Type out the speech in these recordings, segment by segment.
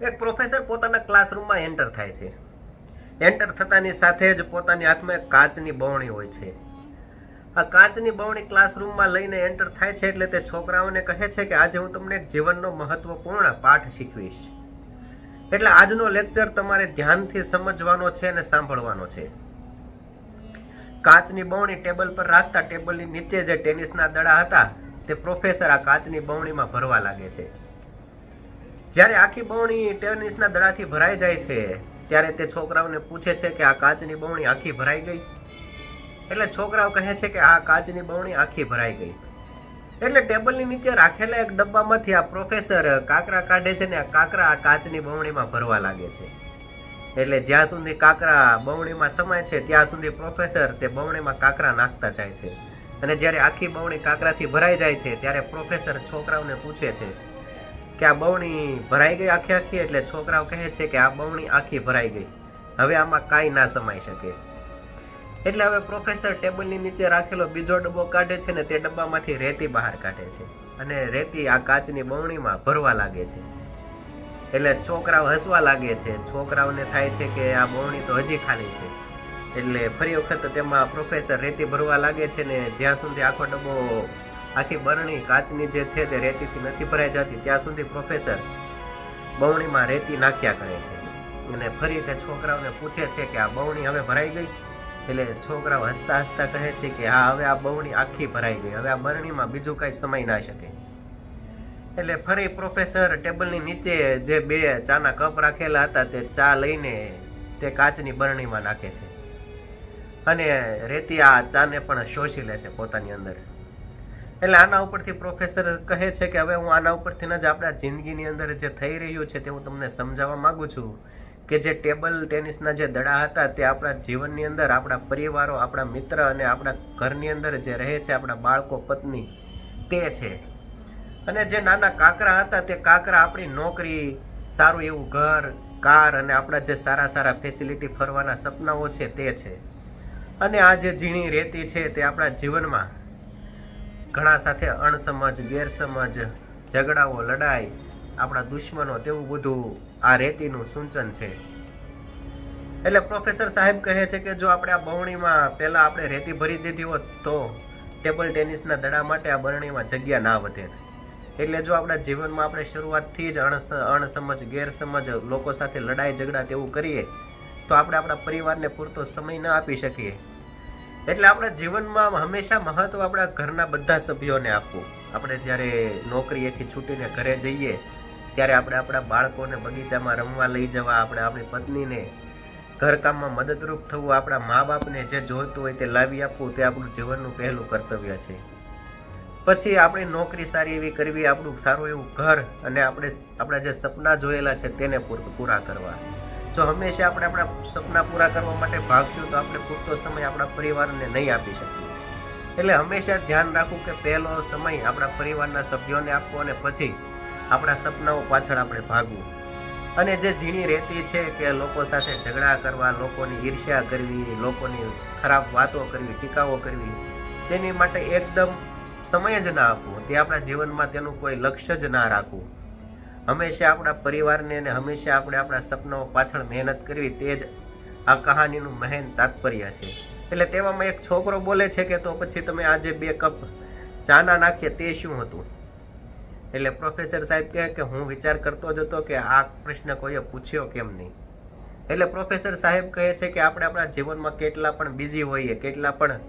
એક પ્રોફેસર પોતાના ક્લાસરૂમમાં એન્ટર થાય છે. એન્ટર થતાની સાથે જ પોતાની હાથમાં એક કાચની બવણી હોય છે. આ કાચની બવણી ક્લાસરૂમમાં લઈને એન્ટર થાય છે એટલે તે છોકરાઓને કહે છે કે આજે હું તમને જીવનનો મહત્વપૂર્ણ પાઠ શીખવીશ. એટલે આજનો લેક્ચર તમારે ધ્યાનથી સમજવાનો છે અને સાંભળવાનો છે. કાચની બવણી ટેબલ પર રાખતા ટેબલની નીચે જે ટેનિસના દડા હતા, તે પ્રોફેસર આ કાચની બવણીમાં ભરવા લાગે છે. જ્યારે આખી બવણી ટેનિસના દડાથી ભરાઈ જાય છે, ત્યારે તે છોકરાઓને પૂછે છે કે આ કાચની બવણી આખી ભરાઈ ગઈ? એટલે છોકરાઓ કહે છે કે આ કાચની બવણી આખી ભરાઈ ગઈ. એટલે ટેબલની નીચે રાખેલા એક ડબ્બામાંથી આ પ્રોફેસર કાકરા કાઢે છે ને આ કાકરા આ કાચની બવણીમાં ભરવા લાગે છે. એટલે જ્યાં સુધી કાકરા બવણીમાં સમાય છે, ત્યાં સુધી પ્રોફેસર તે બવણીમાં કાકરા નાખતા જાય છે. અને જ્યારે આખી બવણી કાકરાથી ભરાઈ જાય છે, ત્યારે પ્રોફેસર છોકરાઓને પૂછે છે કે આ બવણી ભરાઈ ગઈ આખી આખી? એટલે છોકરાઓ કહે છે કે આ બવણી આખી ભરાઈ ગઈ. હવે આમાં કાંઈ ના સમાઈ શકે. એટલે હવે પ્રોફેસર ટેબલની નીચે રાખેલો બીજો ડબ્બો કાઢે છે ને તે ડબ્બામાંથી રેતી બહાર કાઢે છે. અને રેતી આ કાચની બવણીમાં ભરવા લાગે છે. એટલે છોકરાઓ હસવા લાગે છે. છોકરાઓને થાય છે કે આ બવણી તો હજી ખાલી છે. એટલે ફરી વખત તેમાં પ્રોફેસર રેતી ભરવા લાગે છે ને જ્યાં સુધી આખો ડબ્બો આખી બરણી કાચની જે છે તે રેતીથી નથી ભરાઈ જતી, ત્યાં સુધી પ્રોફેસર બવણીમાં રેતી નાખ્યા કરે છે. અને ફરી તે છોકરાઓને પૂછે છે કે આ બવણી હવે ભરાઈ ગઈ? એટલે છોકરાઓ હસતા હસતા કહે છે કે હા, હવે આ બવણી આખી ભરાઈ ગઈ, હવે આ બરણીમાં બીજું કાંઈ સમય ના શકે. એટલે ફરી પ્રોફેસર ટેબલની નીચે જે બે ચાના કપ રાખેલા હતા તે ચા લઈને તે કાચની બરણીમાં નાખે છે. અને રેતી આ ચાને પણ શોષી લે છે પોતાની અંદર. એટલે આના ઉપરથી પ્રોફેસર કહે છે કે હવે હું આના ઉપરથી જ આપણા જિંદગીની અંદર જે થઈ રહ્યું છે તે હું તમને સમજાવવા માંગુ છું કે જે ટેબલ ટેનિસના જે દડા હતા તે આપણા જીવનની અંદર આપણા પરિવારો, આપણા મિત્ર અને આપણા ઘરની અંદર જે રહે છે, આપણા બાળકો, પત્ની, તે છે. અને જે નાના કાકરા હતા તે કાકરા આપણી નોકરી, સારું એવું ઘર, કાર અને આપણા જે સારા સારા ફેસિલિટી ફરવાના સપનાઓ છે તે છે. અને આ જે ઝીણી રેતી છે તે આપણા જીવનમાં ઘણા સાથે અણસમજ, ગેરસમજ, ઝઘડાઓ, લડાઈ, આપણા દુશ્મનો તેવું બધું આ રેતીનું સૂચન છે. એટલે પ્રોફેસર સાહેબ કહે છે કે જો આપણે આ બવણીમાં પહેલાં આપણે રેતી ભરી દીધી હોત તો ટેબલ ટેનિસના દડા માટે આ બરણીમાં જગ્યા ના વધે. એટલે જો આપણા જીવનમાં આપણે શરૂઆતથી જ અણસ, અણસમજ, ગેરસમજ, લોકો સાથે લડાઈ ઝઘડા તેવું કરીએ, તો આપણે આપણા પરિવારને પૂરતો સમય ન આપી શકીએ. એટલે આપણા જીવનમાં હંમેશા મહત્વ આપણા ઘરના બધા સભ્યોને આપવું. આપણે જ્યારે નોકરીએથી છૂટીને ઘરે જઈએ, ત્યારે આપણે આપણા બાળકોને બગીચામાં રમવા લઈ જવા, આપણે આપણી પત્નીને ઘરકામમાં મદદરૂપ થવું, આપણા મા બાપને જે જોઈતું હોય તે લાવી આપવું, તે આપણું જીવનનું પહેલું કર્તવ્ય છે. પછી આપણી નોકરી સારી એવી કરવી, આપણું સારું એવું ઘર અને આપણે, આપણા જે સપના જોયેલા છે તેને પૂર- કરવા. જો હંમેશા આપણે આપણા સપના પૂરા કરવા માટે ભાગશું તો આપણે પૂરતો સમય આપણા પરિવારને નહીં આપી શકીએ. એટલે હંમેશા ધ્યાન રાખવું કે પહેલો સમય આપણા પરિવારના સભ્યોને આપવો અને પછી આપણા સપનાઓ પાછળ આપણે ભાગવું. અને જે ઝીણી રહેતી છે કે લોકો સાથે ઝઘડા કરવા, લોકોની ઈર્ષ્યા કરવી, લોકોની ખરાબ વાતો કરવી, ટીકાઓ કરવી, તેની માટે એકદમ સમય જ ના આપવો. તે આપણા જીવનમાં તેનું કોઈ લક્ષ્ય જ ના રાખવું. હંમેશા આપણા પરિવારને અને હંમેશા આપણે આપણા સપનાઓ પાછળ મહેનત કરવી તે જ આ કહાનીનું મહેન તાત્પર્ય છે. એટલે તેવામાં એક છોકરો બોલે છે કે તો પછી તમે આજે બે કપ ચાના નાખીએ તે શું હતું? એટલે પ્રોફેસર સાહેબ કહે કે હું વિચાર કરતો જ હતો કે આ પ્રશ્ન કોઈએ પૂછ્યો કેમ નહીં? એટલે પ્રોફેસર સાહેબ કહે છે કે આપણે આપણા જીવનમાં કેટલા પણ બિઝી હોઈએ, કેટલા પણ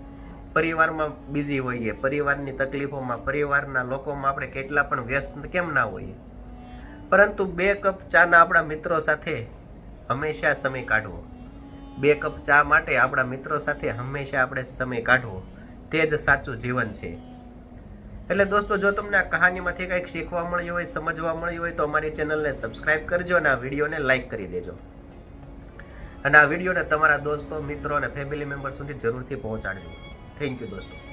પરિવારમાં બિઝી હોઈએ, પરિવારની તકલીફોમાં, પરિવારના લોકોમાં આપણે કેટલા પણ વ્યસ્ત કેમ ના હોઈએ? પરંતુ બે કપ ચાના આપણા મિત્રો સાથે હંમેશા સમય કાઢવો. બે કપ ચા માટે આપણા મિત્રો સાથે હંમેશા આપણે સમય કાઢવો. તે જ સાચું જીવન છે. એટલે દોસ્તો, જો તમને આ કહાનીમાંથી કંઈક શીખવા મળ્યું હોય, સમજવા મળ્યું હોય, તો અમારી ચેનલને સબસ્ક્રાઇબ કરજો અને આ વિડીયોને લાઈક કરી દેજો. અને આ વિડીયોને તમારા દોસ્તો, મિત્રો અને ફેમિલી મેમ્બર સુધી જરૂરથી પહોંચાડજો. થેન્ક યુ દોસ્તો.